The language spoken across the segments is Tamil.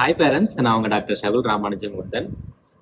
ஹாய் பேரண்ட்ஸ் நான் உங்க டாக்டர் ஷகுல் ராமானுஜன் முந்தன்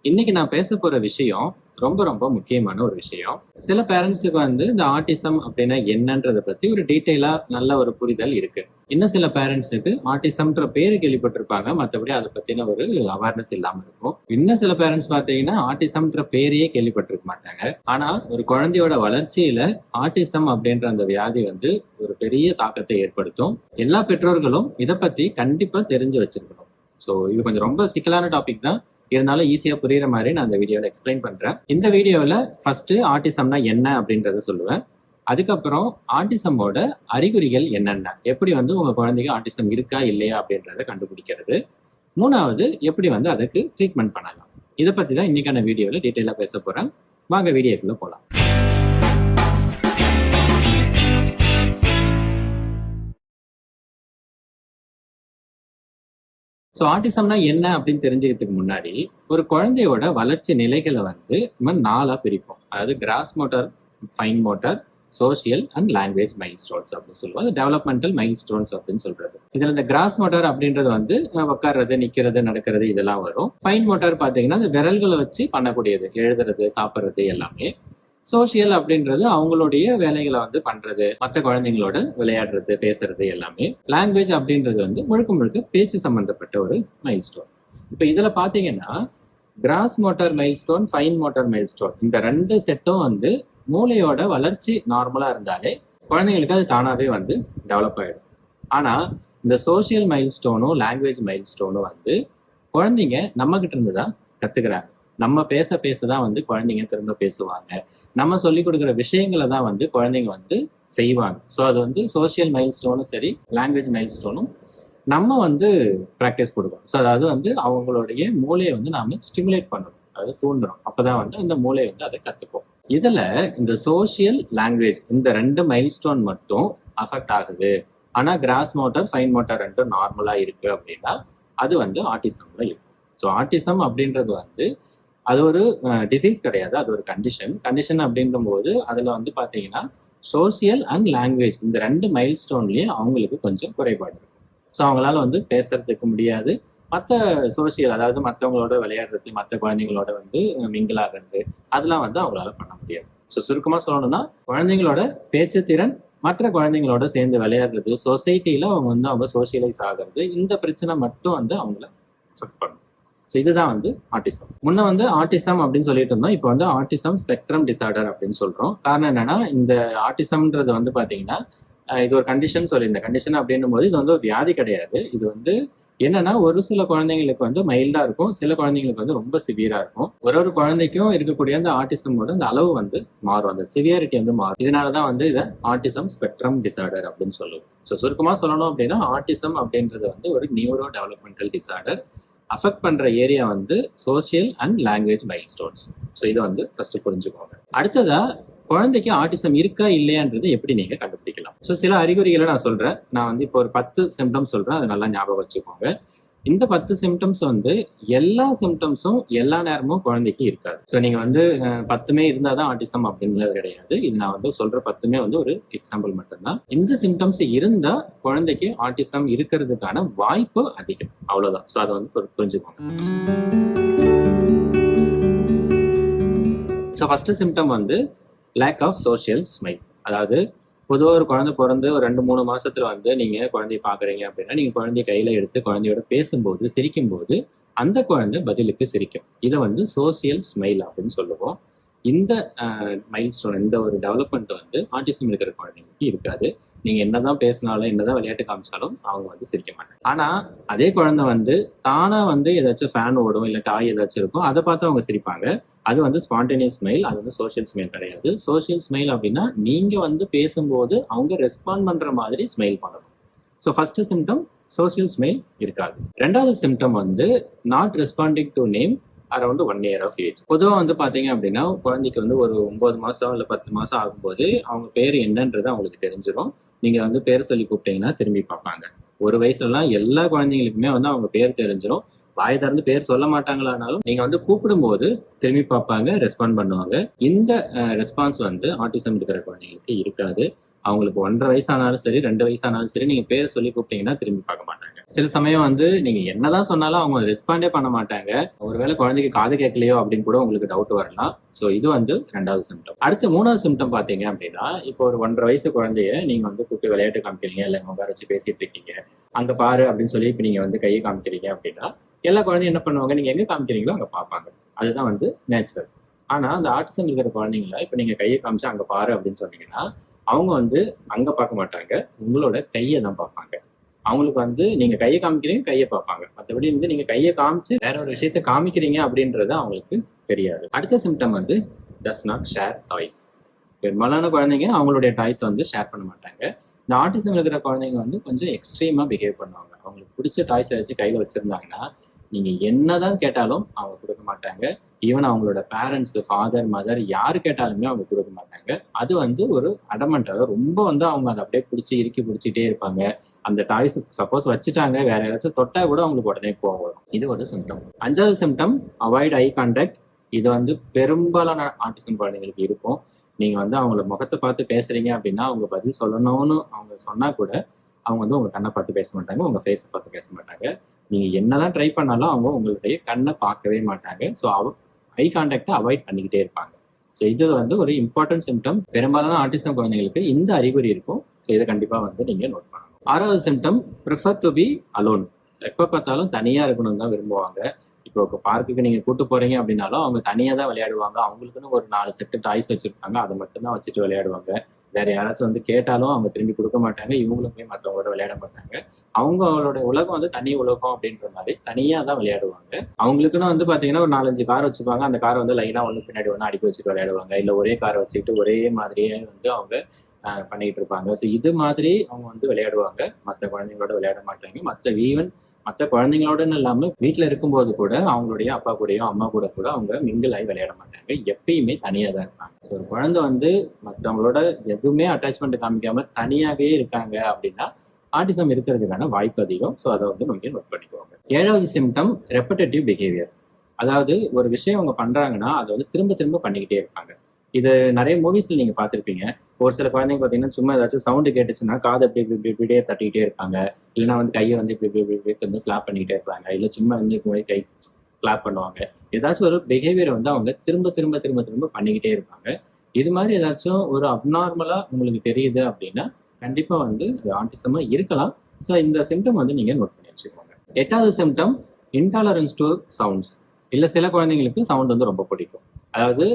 இன்னைக்கு நான் பேச போற விஷயம் ரொம்ப ரொம்ப முக்கியமான ஒரு விஷயம். சில பேரண்ட்ஸுக்கு வந்து இந்த ஆட்டிசம் அப்படின்னா என்னன்றதை பத்தி ஒரு டீட்டெயிலா நல்ல ஒரு புரிதல் இருக்கு. இன்னும் சில பேரண்ட்ஸுக்கு ஆட்டிசம்ன்ற பேரு கேள்விப்பட்டிருப்பாங்க மற்றபடி அதை பத்தின ஒரு அவேர்னஸ் இல்லாம இருக்கும். இன்னும் சில பேரண்ட்ஸ் பாத்தீங்கன்னா ஆட்டிசம்ன்ற பேரையே கேள்விப்பட்டிருக்க மாட்டாங்க. ஆனா ஒரு குழந்தையோட வளர்ச்சியில ஆட்டிசம் அப்படின்ற அந்த வியாதி வந்து ஒரு பெரிய தாக்கத்தை ஏற்படுத்தும். எல்லா பெற்றோர்களும் இதை பத்தி கண்டிப்பா தெரிஞ்சு வச்சிருக்கணும். ஸோ இது கொஞ்சம் ரொம்ப சிக்கலான டாபிக் தான். இருந்தாலும் ஈஸியாக புரியுற மாதிரி நான் அந்த வீடியோவில் எக்ஸ்பிளைன் பண்ணுறேன் இந்த வீடியோவில் ஃபஸ்ட்டு ஆர்டிசம்னா என்ன அப்படின்றத சொல்லுவேன். அதுக்கப்புறம் ஆர்டிசமோட அறிகுறிகள் என்னென்ன? எப்படி வந்து உங்கள் குழந்தைக்கு ஆட்டிசம் இருக்கா இல்லையா அப்படின்றத கண்டுபிடிக்கிறது. மூணாவது எப்படி வந்து அதுக்கு ட்ரீட்மெண்ட் பண்ணலாம்? இதை பற்றி தான் இன்னைக்கான வீடியோவில் டீட்டெயிலாக பேச போகிறேன் வாங்க வீடியோக்குள்ளே போகலாம் ஸோ ஆட்டிசம்னா என்ன அப்படின்னு தெரிஞ்சுக்கிறதுக்கு முன்னாடி ஒரு குழந்தையோட வளர்ச்சி நிலைகளை வந்து நம்ம நாளாக பிரிப்போம். அதாவது gross motor fine motor social and language milestones அப்படின்னு சொல்லுவோம். அது டெவலப்மெண்டல் மைல் ஸ்டோன்ஸ் அப்படின்னு சொல்றது. இதுல இந்த கிராஸ் மோட்டார் அப்படின்றது வந்து உட்கார்றது நிக்கிறது நடக்கிறது இதெல்லாம் வரும். ஃபைன் மோட்டார் பாத்தீங்கன்னா அந்த விரல்களை வச்சு பண்ணக்கூடியது. எழுதுறது சாப்பிட்றது எல்லாமே. சோஷியல் அப்படின்றது அவங்களுடைய வேலைகளை வந்து பண்றது மற்ற குழந்தைங்களோட விளையாடுறது பேசுறது எல்லாமே. லாங்குவேஜ் அப்படின்றது வந்து முழுக்க முழுக்க பேச்சு சம்பந்தப்பட்ட ஒரு மைல் ஸ்டோன் இப்போ இதுல பாத்தீங்கன்னா gross motor milestone fine motor milestone இந்த ரெண்டு செட்டும் வந்து மூளையோட வளர்ச்சி நார்மலா இருந்தாலே குழந்தைங்களுக்கு அது தானாவே வந்து டெவலப் ஆயிடும். ஆனா இந்த சோஷியல் மைல் ஸ்டோனும் லாங்குவேஜ் மைல் ஸ்டோனும் வந்து குழந்தைங்க நம்ம கிட்ட இருந்து தான் கத்துக்கிறாங்க. நம்ம பேச பேச தான் வந்து குழந்தைங்க திரும்ப பேசுவாங்க. நம்ம சொல்லி கொடுக்குற விஷயங்களை தான் வந்து குழந்தைங்க வந்து செய்வாங்க. ஸோ அது வந்து சோஷியல் மைல் ஸ்டோனும் சரி லாங்குவேஜ் மைல் ஸ்டோனும் நம்ம வந்து ப்ராக்டிஸ் கொடுக்கணும். ஸோ அதாவது வந்து அவங்களுடைய மூளையை வந்து நாம ஸ்டிமுலேட் பண்ணணும். அதாவது தூண்டுறோம் அப்போதான் வந்து அந்த மூளை வந்து அதை கற்றுக்கும் இதில் இந்த சோஷியல் லாங்குவேஜ் இந்த ரெண்டு மைல் ஸ்டோன் மட்டும் அஃபெக்ட் ஆகுது. ஆனால் கிராஸ் மோட்டார் ஃபைன் மோட்டார் ரெண்டும் நார்மலாக இருக்கு அப்படின்னா அது வந்து ஆட்டிசம்ல இருக்கும். ஸோ ஆட்டிசம் அப்படின்றது வந்து அது ஒரு டிசீஸ் கிடையாது. அது ஒரு கண்டிஷன் கண்டிஷன் அப்படின்ற போது அதுல வந்து பாத்தீங்கன்னா சோசியல் அண்ட் லாங்குவேஜ் இந்த ரெண்டு மைல் ஸ்டோன்லயும் அவங்களுக்கு கொஞ்சம் குறைபாடு இருக்கும். ஸோ அவங்களால வந்து பேசுறதுக்கு முடியாது. மற்ற சோசியல் அதாவது மற்றவங்களோட விளையாடுறது மற்ற குழந்தைங்களோட வந்து மிங்கிள் ஆகிறது அதெல்லாம் வந்து அவங்களால பண்ண முடியாது. ஸோ சுருக்கமாக சொல்லணும்னா குழந்தைங்களோட பேச்சு திறன் மற்ற குழந்தைங்களோட சேர்ந்து விளையாடுறது சொசைட்டியில் அவங்க வந்து அவங்க சோசியலைஸ் ஆகிறது இந்த பிரச்சனை மட்டும் வந்து அவங்கள அஃபெக்ட் பண்ணும். ஸோ இதுதான் வந்து ஆட்டிசம் முன்ன வந்து ஆட்டிசம் அப்படின்னு சொல்லிட்டு இருந்தோம். இப்போ வந்து ஆட்டிசம் ஸ்பெக்ட்ரம் டிசார்டர் அப்படின்னு சொல்றோம். காரணம் என்னன்னா இந்த ஆட்டிசம்ன்றது வந்து பாத்தீங்கன்னா இது ஒரு கண்டிஷன் சொல்லி இந்த கண்டிஷன் அப்படின்னும் போது இது வந்து ஒரு வியாதி கிடையாது. இது வந்து என்னன்னா ஒரு சில குழந்தைங்களுக்கு வந்து மைல்டா இருக்கும். சில குழந்தைங்களுக்கு வந்து ரொம்ப சிவியரா இருக்கும். ஒரு ஒரு குழந்தைக்கும் இருக்கக்கூடிய அந்த ஆட்டிசமோட அந்த அளவு வந்து மாறும். அந்த சிவியாரிட்டி வந்து மாறும். இதனாலதான் வந்து இதை ஆட்டிசம் ஸ்பெக்ட்ரம் டிசார்டர் அப்படின்னு சொல்லுவோம். ஸோ சுருக்கமா சொல்லணும் அப்படின்னா ஆட்டிசம் அப்படின்றது வந்து ஒரு நியூரோ டெவலப்மெண்டல் டிசார்டர் அஃபெக்ட் பண்ற ஏரியா வந்து social and language milestones so இதை வந்து ஃபர்ஸ்ட் புரிஞ்சுக்கோங்க. அடுத்ததா குழந்தைக்கு ஆட்டிசம் இருக்கா இல்லையான்றது எப்படி நீங்க கண்டுபிடிக்கலாம்? ஸோ சில அறிகுறிகளை நான் சொல்றேன். நான் வந்து இப்போ ஒரு பத்து சிம்டம் சொல்றேன். அதை நல்லா ஞாபகம் வச்சுக்கோங்க. இந்த பத்து சிம்டம்ஸ் வந்து எல்லா சிம்டம்ஸும் எல்லா நேரமும் குழந்தைக்கு இருக்காது. ஸோ நீங்க வந்து பத்துமே இருந்தாதான் ஆட்டிசம் அப்படின்றது கிடையாது. இது நான் வந்து சொல்ற பத்துமே வந்து ஒரு எக்ஸாம்பிள் மட்டும்தான். இந்த சிம்டம்ஸ் இருந்தா குழந்தைக்கு ஆட்டிசம் இருக்கிறதுக்கான வாய்ப்பு அதிகம். அவ்வளவுதான். ஸோ அதை வந்து புரிஞ்சுக்கோங்க. ஸோ ஃபர்ஸ்ட் சிம்டம் வந்து லேக் ஆஃப் சோஷியல் ஸ்மைல் அதாவது பொதுவாக ஒரு குழந்தை பிறந்து ஒரு ரெண்டு மூணு மாசத்துல வந்து நீங்க குழந்தைய பாக்குறீங்க அப்படின்னா நீங்க குழந்தைய கையில எடுத்து குழந்தையோட பேசும்போது சிரிக்கும்போது அந்த குழந்தை பதிலுக்கு சிரிக்கும். இதை வந்து சோசியல் ஸ்மைல் அப்படின்னு சொல்லுவோம். இந்த மைல் ஸ்டோன் இந்த ஒரு டெவலப்மெண்ட் வந்து ஆட்டிசம் இருக்கிற குழந்தைங்களுக்கு இருக்காது. நீங்க என்னதான் பேசினாலும் என்னதான் விளையாட்டு காமிச்சாலும் அவங்க வந்து சிரிக்க மாட்டாங்க. ஆனா அதே குழந்தை வந்து தானா வந்து ஏதாச்சும் ஃபேன் ஓடும் இல்ல டாய் ஏதாச்சும் இருக்கும் அதை பார்த்து அவங்க சிரிப்பாங்க. அது வந்து ஸ்பான்டேனியஸ் ஸ்மைல் அது வந்து சோஷியல் ஸ்மைல் கிடையாது. சோஷியல் ஸ்மைல் அப்படின்னா நீங்க வந்து பேசும்போது அவங்க ரெஸ்பாண்ட் பண்ற மாதிரி ஸ்மைல் பண்ணணும். So first symptom social smile இருக்காது. ரெண்டாவது சிம்டம் வந்து not responding to name around one year of age பொதுவாக வந்து பார்த்தீங்க அப்படின்னா குழந்தைக்கு வந்து ஒரு ஒன்பது மாதம் இல்லை பத்து மாதம் ஆகும்போது அவங்க பேர் என்னன்றது அவங்களுக்கு தெரிஞ்சிடும் நீங்கள் வந்து பேர் சொல்லி கூப்பிட்டீங்கன்னா திரும்பி பார்ப்பாங்க. ஒரு வயசுலலாம் எல்லா குழந்தைங்களுக்குமே வந்து அவங்க பேர் தெரிஞ்சிடும் வாய் திறந்து பேர் சொல்ல மாட்டாங்களானாலும் நீங்க வந்து கூப்பிடும்போது திரும்பி பார்ப்பாங்க ரெஸ்பாண்ட் பண்ணுவாங்க. இந்த ரெஸ்பான்ஸ் வந்து ஆட்டிசம் இருக்கிற குழந்தைங்களுக்கு இருக்காது. அவங்களுக்கு ஒன்றரை வயசானாலும் சரி ரெண்டு வயசானாலும் சரி நீங்க பேர் சொல்லி கூப்பிட்டீங்கன்னா திரும்பி பார்க்க மாட்டாங்க. சில சமயம் வந்து நீங்க என்னதான் சொன்னாலும் அவங்க ரெஸ்பாண்டே பண்ண மாட்டாங்க. ஒருவேளை குழந்தைக்கு காது கேட்கலையோ அப்படின்னு கூட உங்களுக்கு டவுட் வரலாம். ஸோ இது வந்து ரெண்டாவது சிம்டம் அடுத்து மூணாவது சிம்டம் பாத்தீங்க அப்படின்னா இப்போ ஒரு ஒன்றரை வயசு குழந்தைய நீங்க வந்து கூப்பிட்டு விளையாட்டு காமிக்கிறீங்க இல்லை உங்க வச்சு பேசிட்டு இருக்கீங்க. அங்க பாரு அப்படின்னு சொல்லி இப்போ நீங்க வந்து கையை காமிக்கிறீங்க அப்படின்னா எல்லா குழந்தையும் என்ன பண்ணுவாங்க? நீங்க எங்க காமிக்கிறீங்களோ அங்க பார்ப்பாங்க. அதுதான் வந்து நேச்சுரல் ஆனா அந்த ஆர்டிசம் இருக்கிற குழந்தைங்கள இப்போ நீங்க கையை காமிச்சு அங்க பாரு அப்படின்னு சொன்னீங்கன்னா அவங்க வந்து அங்க பார்க்க மாட்டாங்க. உங்களோட கையை தான் பார்ப்பாங்க. அவங்களுக்கு வந்து நீங்க கையை காமிக்கிறீங்க கையை பார்ப்பாங்க. மற்றபடி வந்து நீங்க கையை காமிச்சு வேற ஒரு விஷயத்த காமிக்கிறீங்க அப்படின்றது அவங்களுக்கு தெரியாது. அடுத்த சிம்டம் வந்து டஸ் நாட் ஷேர் டாய்ஸ் பெரும்பாலான குழந்தைங்க அவங்களுடைய டாய்ஸ் வந்து ஷேர் பண்ண மாட்டாங்க. இந்த ஆர்டிசம் இருக்கிற குழந்தைங்க வந்து கொஞ்சம் எக்ஸ்ட்ரீமா பிஹேவ் பண்ணுவாங்க. அவங்களுக்கு பிடிச்ச டாய்ஸ் வச்சு கையில வச்சிருந்தாங்கன்னா நீங்க என்னதான் கேட்டாலும் அவங்க கொடுக்க மாட்டாங்க. ஈவன் அவங்களோட பேரண்ட்ஸ் ஃபாதர் மதர் யார் கேட்டாலுமே அவங்க கொடுக்க மாட்டாங்க. அது வந்து ஒரு அடமெண்ட் ரொம்ப வந்து அவங்க அதை அப்படியே பிடிச்சி இறுக்கி பிடிச்சிட்டே இருப்பாங்க. அந்த டாய்ஸ் சப்போஸ் வச்சுட்டாங்க வேற யாராச்சும் தொட்டா கூட அவங்களுக்கு உடனே கோவம் வரும். இது ஒரு சிம்டம் அஞ்சாவது சிம்டம் அவாய்ட் ஐ கான்டாக்ட் இது வந்து பெரும்பாலான ஆட்டிசம் குழந்தைங்களுக்கு இருக்கும். நீங்க வந்து அவங்கள முகத்தை பார்த்து பேசுறீங்க அப்படின்னா அவங்க பதில் சொல்லணும்னு அவங்க சொன்னா கூட அவங்க வந்து உங்க கண்ணை பார்த்து பேச மாட்டாங்க உங்க ஃபேஸை பார்த்து பேச மாட்டாங்க. நீங்க என்னதான் ட்ரை பண்ணாலும் அவங்க உங்களுடைய கண்ணை பார்க்கவே மாட்டாங்க. ஸோ அவ ஐ கான்டாக்டை அவாய்ட் பண்ணிக்கிட்டே இருப்பாங்க. ஸோ இது வந்து ஒரு இம்பார்ட்டன்ட் சிம்டம் பெரும்பாலான ஆர்டிசம் குழந்தைங்களுக்கு இந்த அறிகுறி இருக்கும். ஸோ இதை கண்டிப்பாக வந்து நீங்கள் நோட் பண்ணணும். ஆறாவது symptom prefer to be alone எப்போ பார்த்தாலும் தனியாக இருக்கணும்னு தான் விரும்புவாங்க. இப்போ பார்க்குக்கு நீங்கள் கூட்டு போகிறீங்க அப்படின்னாலும் அவங்க தனியாக தான் விளையாடுவாங்க. அவங்களுக்குன்னு ஒரு நாலு செட்டு டாய்ஸ் வச்சுருப்பாங்க. அதை மட்டும்தான் வச்சுட்டு விளையாடுவாங்க. வேற யாராச்சும் வந்து கேட்டாலும் அவங்க திரும்பி கொடுக்க மாட்டாங்க. இவங்களும் போய் மற்றவங்களோட விளையாட மாட்டாங்க. அவங்களோட உலகம் வந்து தனி உலகம் அப்படின்ற மாதிரி தனியா தான் விளையாடுவாங்க. அவங்களுக்குன்னு வந்து பாத்தீங்கன்னா ஒரு நாலஞ்சு கார் வச்சுப்பாங்க. அந்த காரை வந்து லைனா ஒன்று பின்னாடி ஒன்று அடிக்க வச்சுட்டு விளையாடுவாங்க. இல்ல ஒரே காரை வச்சுக்கிட்டு ஒரே மாதிரியே வந்து அவங்க ஆஹ், பண்ணிட்டு இருப்பாங்க. ஸோ இது மாதிரி அவங்க வந்து விளையாடுவாங்க. மற்ற குழந்தைங்களோட விளையாட மாட்டாங்க. மற்ற ஈவன் மற்ற குழந்தைங்களோடன்னு இல்லாமல் வீட்டில் இருக்கும்போது கூட அவங்களுடைய அப்பா கூடயும் அம்மா கூட கூட அவங்க மிங்கிள் ஆகி விளையாட மாட்டாங்க. எப்பயுமே தனியாக தான் இருப்பாங்க. ஸோ ஒரு குழந்தை வந்து மற்றவங்களோட எதுவுமே அட்டாச்மெண்ட் காமிக்காம தனியாகவே இருக்காங்க அப்படின்னா ஆட்டிசம் இருக்கிறதுக்கான வாய்ப்பு அதிகம். ஸோ அதை வந்து நீங்க நோட் பண்ணிக்குவாங்க ஏழாவது சிம்டம் ரெப்படேட்டிவ் பிஹேவியர் அதாவது ஒரு விஷயம் அவங்க பண்றாங்கன்னா அதை வந்து திரும்ப திரும்ப பண்ணிக்கிட்டே இருப்பாங்க. இது நிறைய மூவிஸ்ல நீங்க பார்த்துருப்பீங்க. ஒரு சில குழந்தைங்க பார்த்தீங்கன்னா சும்மா ஏதாச்சும் சவுண்டு கேட்டுச்சுன்னா காதை இப்படி இப்படி இப்படி இப்படியே தட்டிக்கிட்டே இருப்பாங்க. இல்லைன்னா வந்து கையை வந்து இப்படி இப்படி இப்படி வந்து ஃபிளாப் பண்ணிக்கிட்டே இருப்பாங்க. இல்லை சும்மா வந்து இப்படி கை ஃபிளாப் பண்ணுவாங்க. ஏதாச்சும் ஒரு பிஹேவியர் வந்து அவங்க திரும்ப திரும்ப திரும்ப திரும்ப பண்ணிக்கிட்டே இருப்பாங்க. இது மாதிரி ஏதாச்சும் ஒரு அப்நார்மலா உங்களுக்கு தெரியுது அப்படின்னா கண்டிப்பாக வந்து ஆண்டிசமாக இருக்கலாம். ஸோ இந்த சிம்டம் வந்து நீங்கள் நோட் பண்ணி வச்சுக்கோங்க. எட்டாவது சிம்டம் இன்டாலரன்ஸ் டு சவுண்ட்ஸ் இல்லை சில குழந்தைங்களுக்கு சவுண்ட் வந்து ரொம்ப பிடிக்கும். அதாவது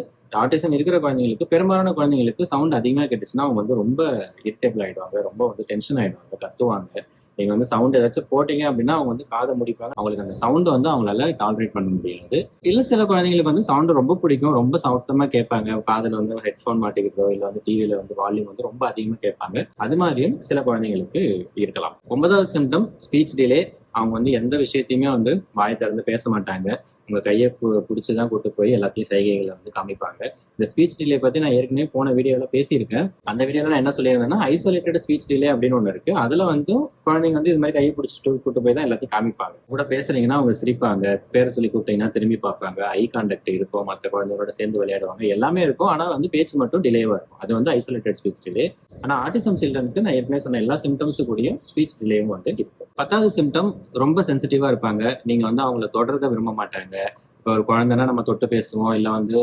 ஆட்டிசம் இருக்கிற குழந்தைங்களுக்கு பெரும்பாலான குழந்தைங்களுக்கு சவுண்ட் அதிகமாக கேட்டுச்சுன்னா அவங்க வந்து ரொம்ப இரிட்டேபிள் ஆகிடுவாங்க ரொம்ப வந்து டென்ஷன் ஆகிடுவாங்க கத்துவாங்க. நீங்கள் வந்து சவுண்ட் ஏதாச்சும் போட்டீங்க அப்படின்னா அவங்க வந்து காதை முடிப்பாங்க. அவங்களுக்கு அந்த சவுண்ட் வந்து அவங்களால டாலரேட் பண்ண முடியாது. இல்லை சில குழந்தைங்களுக்கு வந்து சவுண்ட் ரொம்ப பிடிக்கும். ரொம்ப சவுத்தமாக கேட்பாங்க. காதில் வந்து ஹெட்ஃபோன் மாட்டிக்கிறதோ இல்லை வந்து டிவியில் வந்து வால்யூம் வந்து ரொம்ப அதிகமாக கேட்பாங்க. அது மாதிரியும் சில குழந்தைங்களுக்கு இருக்கலாம். ஒன்பதாவது சிம்டம் ஸ்பீச் டிலே அவங்க வந்து எந்த விஷயத்தையுமே வந்து வாய் திறந்து பேச மாட்டாங்க. உங்க கையை பிடிச்சி தான் கூட்டு போய் எல்லாத்தையும் சைகைகளை வந்து காமிப்பாங்க. இந்த ஸ்பீச் டிலே பத்தி நான் ஏற்கனவே போன வீடியோல பேசியிருக்கேன். அந்த வீடியோல நான் என்ன சொல்லியிருந்தேன்னா ஐசோலேட்டட் ஸ்பீச் டிலே அப்படின்னு ஒன்று இருக்கு. அதுல வந்து குழந்தைங்க வந்து இது மாதிரி கையை பிடிச்சிட்டு கூட்டு போய் தான் எல்லாத்தையும் காமிப்பாங்க. கூட பேசுறீங்கன்னா அவங்க சிரிப்பாங்க. பேர் சொல்லி கூப்பிட்டீங்கன்னா திரும்பி பார்ப்பாங்க. ஐ கான்டாக்ட் இருக்கும். மற்ற குழந்தைங்களோட சேர்ந்து விளையாடுவாங்க. எல்லாமே இருக்கும். ஆனா வந்து பேச்சு மட்டும் டிலேவா இருக்கும். அது வந்து ஐசோலேட்டட் ஸ்பீச் டிலே ஆனா ஆட்டிசம் சில்ட்ரனுக்கு நான் ஏற்கனவே சொன்ன எல்லா சிம்டம்ஸும் கூடிய ஸ்பீச் டிலேயும் வந்து இருக்கும் பத்தாவது சிம்டம் ரொம்ப சென்சிட்டிவா இருப்பாங்க. நீங்க வந்து அவங்கள தொடர்க விரும்ப மாட்டாங்க. இப்போ ஒரு குழந்தைன்னா நம்ம தொட்டு பேசுவோம். இல்லை வந்து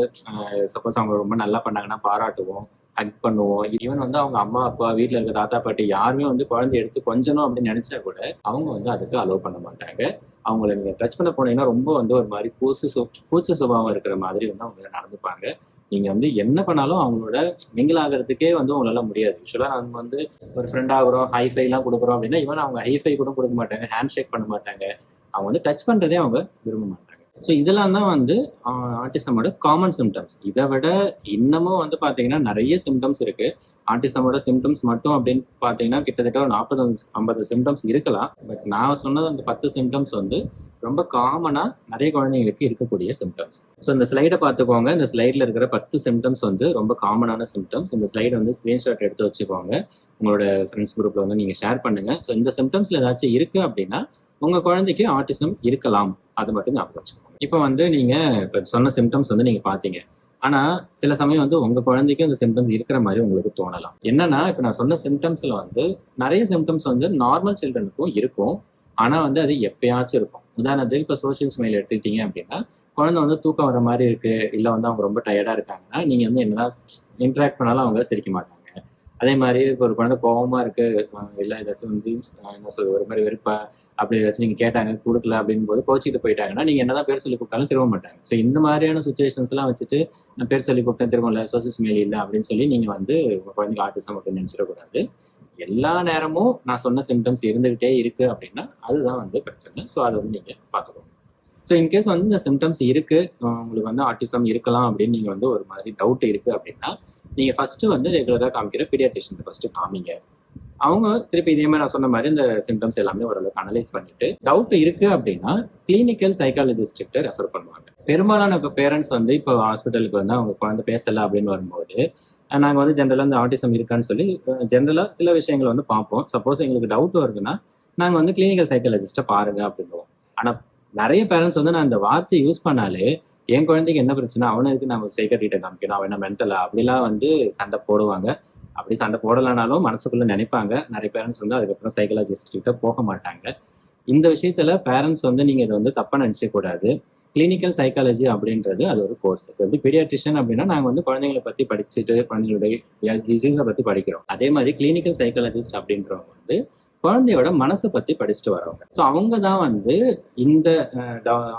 சப்போஸ் அவங்க ரொம்ப நல்லா பண்ணாங்கன்னா பாராட்டுவோம் ஹக் பண்ணுவோம். ஈவன் வந்து அவங்க அம்மா அப்பா வீட்டில் இருக்க தாத்தா பாட்டி யாருமே வந்து குழந்தை எடுத்து கொஞ்சணும் அப்படின்னு நினைச்சா கூட அவங்க வந்து அதுக்கு அலோவ் பண்ண மாட்டாங்க. அவங்கள நீங்க டச் பண்ண போனீங்கன்னா ரொம்ப வந்து ஒரு மாதிரி பூசு கூச்ச பூச்ச சுபாவம் இருக்கிற மாதிரி வந்து அவங்க நடந்துப்பாங்க. நீங்க வந்து என்ன பண்ணாலும் அவங்களோட மிங்கிள் ஆகிறதுக்கே வந்து உங்களால முடியாது. யூஸ்வலா நம்ம வந்து ஒரு ஃப்ரெண்ட் ஆகுறோம் ஹைஃபை எல்லாம் கொடுக்குறோம் அப்படின்னா ஈவன் அவங்க ஹைஃபை கூட கொடுக்க மாட்டாங்க ஹேண்ட் ஷேக் பண்ண மாட்டாங்க. அவங்க வந்து டச் பண்றதே அவங்க விரும்ப மாட்டாங்க. ஸோ இதெல்லாம் தான் வந்து ஆர்டிசமோட காமன் சிம்டம்ஸ் இதை விட இன்னமும் வந்து பாத்தீங்கன்னா நிறைய சிம்டம்ஸ் இருக்கு. ஆர்டிசமோட சிம்டம்ஸ் மட்டும் அப்படின்னு பார்த்தீங்கன்னா கிட்டத்தட்ட ஒரு நாற்பது ஐம்பது சிம்டம்ஸ் இருக்கலாம். பட் நான் சொன்னது அந்த பத்து சிம்டம்ஸ் வந்து ரொம்ப காமனாக நிறைய குழந்தைங்களுக்கு இருக்கக்கூடிய சிம்டம்ஸ் ஸோ இந்த ஸ்லைடை பார்த்துக்கோங்க. இந்த ஸ்லைடில் இருக்கிற பத்து சிம்டம்ஸ் வந்து ரொம்ப காமனான சிம்டம்ஸ் இந்த ஸ்லைடை வந்து ஸ்க்ரீன்ஷாட் எடுத்து வச்சுக்கோங்க. உங்களோட ஃப்ரெண்ட்ஸ் குரூப்பில் வந்து நீங்கள் ஷேர் பண்ணுங்கள் ஸோ இந்த சிம்டம்ஸில் ஏதாச்சும் இருக்குது அப்படின்னா உங்கள் குழந்தைக்கு ஆட்டிசம் இருக்கலாம். அது மட்டும் ஞாபகம் வச்சுக்கோங்க. இப்போ வந்து நீங்கள் இப்போ சொன்ன சிம்டம்ஸ் வந்து நீங்கள் பார்த்தீங்க. ஆனா சில சமயம் வந்து உங்க குழந்தைக்கு அந்த சிம்டம்ஸ் இருக்கிற மாதிரி உங்களுக்கு தோணலாம். என்னன்னா இப்ப நான் சொன்ன சிம்டம்ஸ்ல வந்து நிறைய சிம்டம்ஸ் வந்து நார்மல் சில்ட்ரனுக்கும் இருக்கும். ஆனா வந்து அது எப்பயாச்சும் இருக்கும். உதாரணத்துக்கு இப்ப சோஷியல் ஸ்மைல் எடுத்துக்கிட்டீங்க அப்படின்னா குழந்தை வந்து தூக்கம் வர மாதிரி இருக்கு இல்ல வந்து அவங்க ரொம்ப டயர்டா இருக்காங்கன்னா நீங்க வந்து என்னதான் இன்ட்ராக்ட் பண்ணாலும் அவங்க சிரிக்க மாட்டாங்க. அதே மாதிரி இப்போ ஒரு குழந்தை கோபமா இருக்கு இல்ல ஏதாச்சும் வந்து என்ன சொல்றது ஒரு மாதிரி வெறுப்பா அப்படி ஏதாச்சும் நீங்க கேட்டாங்க கொடுக்கல அப்படின்னு போது கோச்சிட்டு போயிட்டாங்கன்னா நீங்க என்னதான் பேர் சொல்லி கூப்பிட்டாலும் திரும்ப மாட்டாங்க. ஸோ இந்த மாதிரியான சுச்சுவேஷன்ஸ்லாம் வச்சுட்டு நான் பேர் சொல்லி கூப்பிட்டேன் திரும்ப இல்லை சோசியல் மேல் இல்லை அப்படின்னு சொல்லி நீங்க வந்து உங்க குழந்தைங்க ஆர்டிசம் அப்படின்னு நினச்சிடக்கூடாது. எல்லா நேரமும் நான் சொன்ன சிம்டம்ஸ் இருந்துகிட்டே இருக்கு அப்படின்னா அதுதான் வந்து பிரச்சனை. ஸோ அதை வந்து நீங்க பார்த்துக்கோங்க ஸோ இன்கேஸ் வந்து இந்த சிம்டம்ஸ் இருக்கு உங்களுக்கு வந்து ஆர்டிசம் இருக்கலாம் அப்படின்னு நீங்க வந்து ஒரு மாதிரி டவுட் இருக்கு அப்படின்னா நீங்க ஃபர்ஸ்ட் வந்து ரெகுலராக காமிக்கிற பீடியாட்ரிஷன் ஃபர்ஸ்ட் காமிங்க. அவங்க திருப்பி இதே மாதிரி நான் சொன்ன மாதிரி இந்த சிம்டம்ஸ் எல்லாமே ஓரளவுக்கு அனலைஸ் பண்ணிட்டு டவுட் இருக்கு அப்படின்னா கிளினிக்கல் சைக்காலஜிஸ்ட்டு ரெஃபர் பண்ணுவாங்க. பெரும்பாலான இப்போ பேரண்ட்ஸ் வந்து இப்போ ஹாஸ்பிட்டலுக்கு வந்து அவங்க குழந்தை பேசலை அப்படின்னு வரும்போது நாங்கள் நாங்க வந்து ஜென்ரலாக இந்த ஆட்டிசம் இருக்கான்னு சொல்லி ஜென்ரலாக சில விஷயங்களை வந்து பார்ப்போம். சப்போஸ் எங்களுக்கு டவுட் வருதுன்னா நாங்கள் வந்து கிளினிக்கல் சைக்காலஜிஸ்ட்டை பாருங்க அப்படின்வோம் ஆனால் நிறைய பேரண்ட்ஸ் வந்து நான் இந்த வார்த்தையை யூஸ் பண்ணாலே என் குழந்தைக்கு என்ன பிரச்சனை? அவனுக்கு நம்ம சைக்கட்ரிட்ட காமிக்கணும். அவன் என்ன மென்டலா அப்படிலாம் வந்து சண்டை போடுவாங்க. அப்படி சண்டை போடலைனாலும் மனசுக்குள்ள நினைப்பாங்க. நிறைய பேரண்ட்ஸ் வந்து அதுக்கப்புறம் சைக்காலஜிஸ்ட் கிட்ட போக மாட்டாங்க. இந்த விஷயத்துல பேரண்ட்ஸ் வந்து நீங்க இதை வந்து தப்பா நினைச்ச கூடாது. கிளினிக்கல் சைக்காலஜி அப்படின்றது அது ஒரு கோர்ஸ் இப்போ எப்படி பீடியாட்ரிஷியன் அப்படின்னா நாங்கள் வந்து குழந்தைங்களை பற்றி படிச்சுட்டு குழந்தைங்களுடைய டிசீஸை பற்றி படிக்கிறோம். அதே மாதிரி கிளினிக்கல் சைக்காலஜிஸ்ட் அப்படின்றவங்க வந்து குழந்தையோட மனசை பத்தி படிச்சுட்டு வரவங்க ஸோ அவங்க தான் வந்து இந்த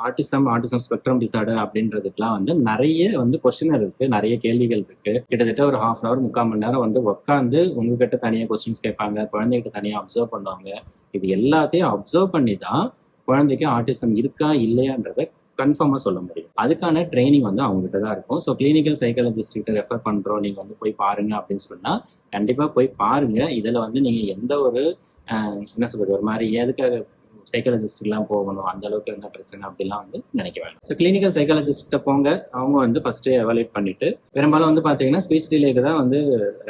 ஆர்டிசம் ஆர்டிசம் ஸ்பெக்ட்ரம் டிசார்டர் அப்படின்றதுக்குலாம் வந்து நிறைய வந்து கொஸ்டினர் இருக்கு. நிறைய கேள்விகள் இருக்கு. கிட்டத்தட்ட ஒரு ஹாஃப் அன் அவர் முக்கால் மணி நேரம் வந்து உட்காந்து உங்ககிட்ட தனியா கொஸ்டின்ஸ் கேட்பாங்க. குழந்தைகிட்ட தனியா அப்சர்வ் பண்ணுவாங்க. இது எல்லாத்தையும் அப்சர்வ் பண்ணி தான் குழந்தைக்கு ஆர்டிசம் இருக்கா இல்லையான்றத கன்ஃபார்மாக சொல்ல முடியும். அதுக்கான ட்ரைனிங் வந்து அவங்ககிட்ட தான் இருக்கும். ஸோ கிளினிக்கல் சைக்காலஜிஸ்ட் கிட்ட ரெஃபர் பண்ணுறோம் நீங்கள் வந்து போய் பாருங்க அப்படின்னு சொன்னால் கண்டிப்பாக போய் பாருங்க. இதில் வந்து நீங்கள் எந்த ஒரு என்ன சொல்றது ஒரு மாதிரி எதுக்காக சைக்காலஜிஸ்ட்லாம் போகணும் அந்த அளவுக்கு என்ன பிரச்சனை அப்படிலாம் வந்து நினைக்க வேண்டாம். ஸோ கிளினிக்கல் சைக்காலஜிஸ்ட்ட போங்க. அவங்க வந்து ஃபர்ஸ்ட் எவாலுவேட் பண்ணிட்டு பெரும்பாலும் வந்து பார்த்தீங்கன்னா ஸ்பீச் டிலேக்கு தான் வந்து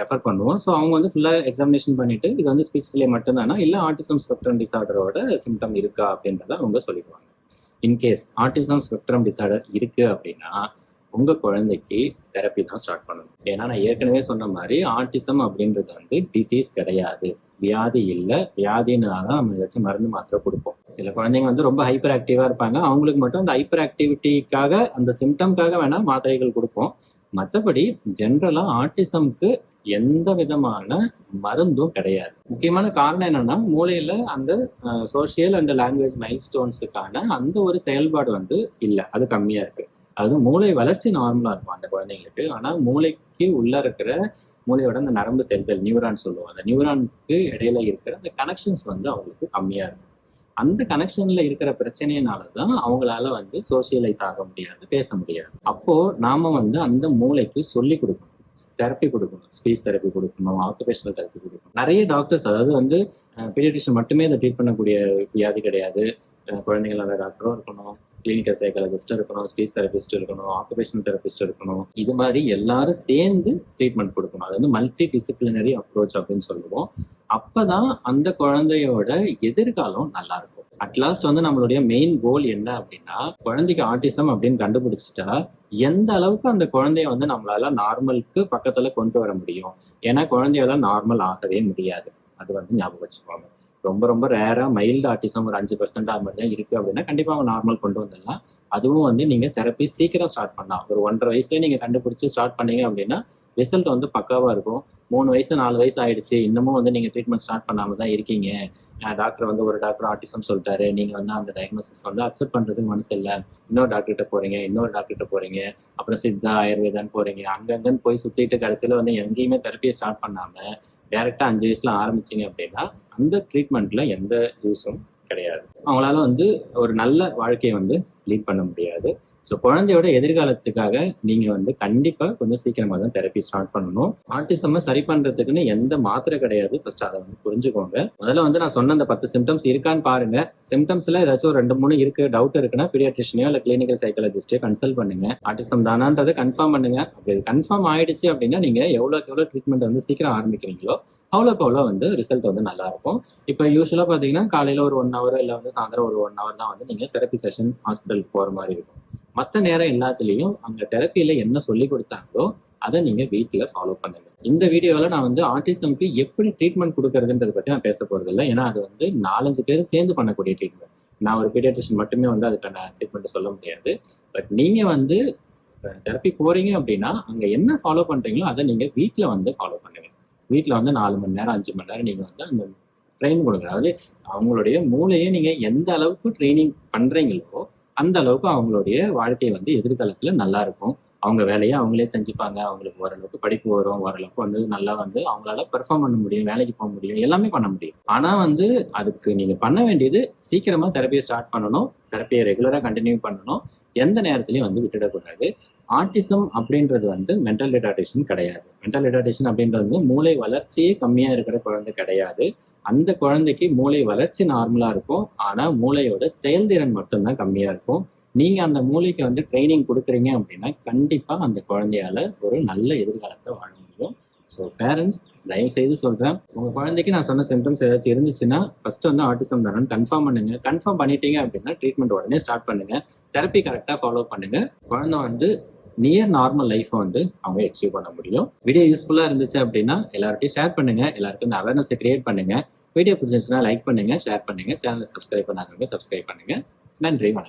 ரெஃபர் பண்ணுவோம். ஸோ அவங்க வந்து ஃபுல்லாக எக்ஸாமினேஷன் பண்ணிட்டு இது வந்து ஸ்பீச் டிலே மட்டும்தானா இல்லை ஆட்டிசம் ஸ்பெக்ட்ரம் டிசார்டரோட சிம்டம் இருக்கா அப்படின்றத அவங்க சொல்லிடுவாங்க. இன்கேஸ் ஆட்டிசம் ஸ்பெக்ட்ரம் டிசார்டர் இருக்கு அப்படின்னா உங்க குழந்தைக்கு தெரப்பி தான் ஸ்டார்ட் பண்ணணும். ஏன்னா நான் ஏற்கனவே சொன்ன மாதிரி ஆட்டிசம் அப்படின்றது வந்து டிசீஸ் கிடையாது. வியாதி இல்லை. வியாதினால தான் நம்ம ஏதாச்சும் மருந்து மாத்திரை கொடுப்போம். சில குழந்தைங்க வந்து ரொம்ப ஹைப்பர் ஆக்டிவா இருப்பாங்க. அவங்களுக்கு மட்டும் அந்த ஹைப்பர் ஆக்டிவிட்டிக்காக அந்த சிம்டம்காக வேணா மாத்திரைகள் கொடுப்போம். மற்றபடி ஜென்ரலா ஆட்டிசம்க்கு எந்த விதமான மருந்தும் கிடையாது. முக்கியமான காரணம் என்னன்னா மூளையில அந்த சோஷியல் அண்ட் லாங்குவேஜ் மைல்ஸ்டோன்ஸுக்கான அந்த ஒரு செயல்பாடு வந்து இல்லை. அது கம்மியா இருக்கு. அது மூளை வளர்ச்சி நார்மலா இருக்கும் அந்த குழந்தைங்களுக்கு. ஆனா மூளைக்கு உள்ள இருக்கிற மூளையோட அந்த நரம்பு செல்கள் நியூரான் சொல்லுவோம். அந்த நியூரானுக்கு இடையில இருக்கிற அந்த கனெக்ஷன்ஸ் வந்து அவங்களுக்கு கம்மியா இருக்கும். அந்த கனெக்ஷன்ல இருக்கிற பிரச்சனையினால தான் அவங்களால வந்து சோசியலைஸ் ஆக முடியாது பேச முடியாது. அப்போ நாம வந்து அந்த மூளைக்கு சொல்லி கொடுக்கணும். தெரப்பி கொடுக்கணும் ஸ்பீச் தெரப்பி கொடுக்கணும் ஆக்குபேஷனல் தெரப்பி கொடுக்கணும். நிறைய டாக்டர்ஸ் அதாவது வந்து பீடியட்ரிஷன் மட்டுமே அதை ட்ரீட் பண்ணக்கூடிய வியாதி கிடையாது. அஹ் டாக்டரும் இருக்கணும். கிளினிக்கல் சைக்காலஜிஸ்ட் இருக்கணும் ஸ்பீச் தெரபிஸ்ட் இருக்கணும் ஆக்குபேஷன் தெரபிஸ்ட் இருக்கணும். இது மாதிரி எல்லாரும் சேர்ந்து ட்ரீட்மெண்ட் கொடுக்கணும். அது வந்து மல்டி டிசிப்ளினரி அப்ரோச் அப்படின்னு சொல்லுவோம். அப்பதான் அந்த குழந்தையோட எதிர்காலம் நல்லா இருக்கும். அட்லாஸ்ட் வந்து நம்மளுடைய மெயின் கோல் என்ன அப்படின்னா குழந்தைக்கு ஆட்டிசம் அப்படின்னு கண்டுபிடிச்சிட்டா எந்த அளவுக்கு அந்த குழந்தைய வந்து நம்மளால நார்மலுக்கு பக்கத்துல கொண்டு வர முடியும்? ஏன்னா குழந்தையால நார்மல் ஆகவே முடியாது. அது வந்து ஞாபகம் வச்சுக்கோங்க. ரொம்ப ரொம்ப ரேராக மைல்டு ஆட்டிசம் ஒரு அஞ்சு பர்சன்ட் அது மாதிரி தான் இருக்குது அப்படின்னா கண்டிப்பாக அவங்க நார்மல் கொண்டு வந்துடலாம். அதுவும் வந்து நீங்கள் தெரப்பி சீக்கிரம் ஸ்டார்ட் பண்ணலாம் ஒரு ஒன்றரை வயசுலேயே நீங்கள் கண்டுபிடிச்சி ஸ்டார்ட் பண்ணீங்க அப்படின்னா ரிசல்ட் வந்து பக்காவாக இருக்கும். மூணு வயசு நாலு வயசு ஆயிடுச்சு இன்னமும் வந்து நீங்கள் ட்ரீட்மெண்ட் ஸ்டார்ட் பண்ணாமல் தான் இருக்கீங்க. டாக்டர் வந்து ஒரு டாக்டர் ஆட்டிசம் சொல்லிட்டாரு. நீங்கள் வந்து அந்த டயக்னோசிஸ் வந்து அக்செப்ட் பண்ணுறதுக்கு மனசு இல்லை. இன்னொரு டாக்டர்கிட்ட போகிறீங்க இன்னொரு டாக்டர்கிட்ட போகிறீங்க அப்புறம் சித்தா ஆயுர்வேதான்னு போகிறீங்க அங்கங்கன்னு போய் சுற்றிட்டு கடைசியில வந்து எங்கேயுமே தெரப்பியை ஸ்டார்ட் பண்ணாமல் டேரெக்டாக அஞ்சு வயசில் ஆரம்பிச்சிங்க அப்படின்னா அந்த ட்ரீட்மெண்ட்டில் எந்த யூஸும் கிடையாது. அவங்களால வந்து ஒரு நல்ல வாழ்க்கையை வந்து லீட் பண்ண முடியாது. ஸோ குழந்தையோட எதிர்காலத்துக்காக நீங்கள் வந்து கண்டிப்பாக கொஞ்சம் சீக்கிரமாக தான் தெரப்பி ஸ்டார்ட் பண்ணணும். ஆட்டிசம்மை சரி பண்ணுறதுக்குன்னு எந்த மாத்திரை கிடையாது. ஃபர்ஸ்ட் அதை வந்து புரிஞ்சுக்கோங்க. முதல்ல வந்து நான் சொன்ன அந்த பத்து சிம்டம்ஸ் இருக்கான்னு பாருங்க. சிம்டம்ஸ்ல ஏதாச்சும் ஒரு ரெண்டு மூணு இருக்கு டவுட் இருக்குன்னா பீடியாட்ரிஷனையோ இல்லை கிளினிக்கல் சைக்காலஜிஸ்டையோ கன்சல்ட் பண்ணுங்க. ஆட்டிசம் தானான்றதை கன்ஃபார்ம் பண்ணுங்க. அப்படி கன்ஃபார்ம் ஆயிடுச்சு அப்படின்னா நீங்கள் எவ்வளோக்கு எவ்வளோ ட்ரீட்மெண்ட் வந்து சீக்கிரம் ஆரம்பிக்கிறீங்களோ அவ்வளோக்கு அவ்வளோ வந்து ரிசல்ட் வந்து நல்லா இருக்கும். இப்போ யூஸ்வலாக பார்த்தீங்கன்னா காலையில் ஒரு ஒன் ஹவர் இல்லை வந்து சாயந்தரம் ஒரு ஒன் ஹவர் தான் வந்து நீங்கள் தெரப்பி செஷன் ஹாஸ்பிட்டலுக்கு போகிற மாதிரி இருக்கும். மற்ற நேரம் எல்லாத்துலேயும் அங்கே தெரப்பியில் என்ன சொல்லி கொடுத்தாங்களோ அதை நீங்கள் வீட்டில் ஃபாலோ பண்ணுங்க. இந்த வீடியோவில் நான் வந்து ஆர்டிசம்க்கு எப்படி ட்ரீட்மெண்ட் கொடுக்குறதுன்றதை பற்றி நான் பேச போகிறது இல்லை ஏன்னா அது வந்து நாலஞ்சு பேர் சேர்ந்து பண்ணக்கூடிய ட்ரீட்மெண்ட் நான் ஒரு பீடியாட்ரிஷன் மட்டுமே வந்து அதுக்கான ட்ரீட்மெண்ட் சொல்ல முடியாது. பட் நீங்கள் வந்து தெரப்பி போகிறீங்க அப்படின்னா அங்கே என்ன ஃபாலோ பண்ணுறீங்களோ அதை நீங்கள் வீட்டில் வந்து ஃபாலோ பண்ணுங்க. வீட்டில் வந்து நாலு மணி நேரம் அஞ்சு மணி நேரம் நீங்கள் வந்து அந்த ட்ரெயின் கொடுங்க. அதாவது அவங்களுடைய மூளையை நீங்கள் எந்த அளவுக்கு ட்ரைனிங் பண்ணுறீங்களோ அந்த அளவுக்கு அவங்களுடைய வாழ்க்கை வந்து எதிர்காலத்தில் நல்லா இருக்கும். அவங்க வேலையை அவங்களே செஞ்சுப்பாங்க. அவங்களுக்கு ஓரளவுக்கு படிப்பு வரும். ஓரளவுக்கு வந்து நல்லா வந்து அவங்களால பெர்ஃபார்ம் பண்ண முடியும். வேலைக்கு போக முடியும். எல்லாமே பண்ண முடியும். ஆனா வந்து அதுக்கு நீங்க பண்ண வேண்டியது சீக்கிரமா தெரப்பியை ஸ்டார்ட் பண்ணணும். தெரப்பியை ரெகுலரா கண்டினியூ பண்ணணும். எந்த நேரத்திலையும் வந்து விட்டுடக்கூடாது. ஆர்டிசம் அப்படின்றது வந்து மென்டல் ரிட்டார்டேஷன் கிடையாது. மென்டல் ரிட்டார்டேஷன் அப்படின்றது வந்து மூளை வளர்ச்சியே கம்மியா இருக்கிற குழந்தை கிடையாது. அந்த குழந்தைக்கு மூளை வளர்ச்சி நார்மலா இருக்கும். ஆனா மூளையோட செயல்திறன் மட்டும்தான் கம்மியா இருக்கும். நீங்க அந்த மூளைக்கு வந்து ட்ரைனிங் கொடுக்குறீங்க அப்படின்னா கண்டிப்பா அந்த குழந்தையால ஒரு நல்ல எதிர்காலத்தை வாழ முடியும். ஸோ பேரண்ட்ஸ் தயவு செய்து சொல்றேன். உங்க குழந்தைக்கு நான் சொன்ன சிம்டம்ஸ் ஏதாச்சும் இருந்துச்சுன்னா ஃபர்ஸ்ட் வந்து ஆட்டிசம் தானு கன்ஃபார்ம் பண்ணுங்க. கன்ஃபார்ம் பண்ணிட்டீங்க அப்படின்னா ட்ரீட்மெண்ட் உடனே ஸ்டார்ட் பண்ணுங்க. தெரப்பி கரெக்டாக ஃபாலோ பண்ணுங்க. குழந்தை வந்து நியர் நார்மல் லைஃப்பை வந்து அவங்க அச்சீவ் பண்ண முடியும். வீடியோ யூஸ்ஃபுல்லாக இருந்துச்சு அப்படின்னா எல்லார்ட்டையும் ஷேர் பண்ணுங்க. எல்லாருக்கும் இந்த அவேர்னஸை கிரியேட் பண்ணுங்க. வீடியோ பிடிச்சிருந்துச்சுன்னா லைக் பண்ணுங்க ஷேர் பண்ணுங்க. சேனலை சப்ஸ்கிரைப் பண்ணாதவங்க சப்ஸ்கிரைப் பண்ணுங்க. நன்றி வணக்கம்.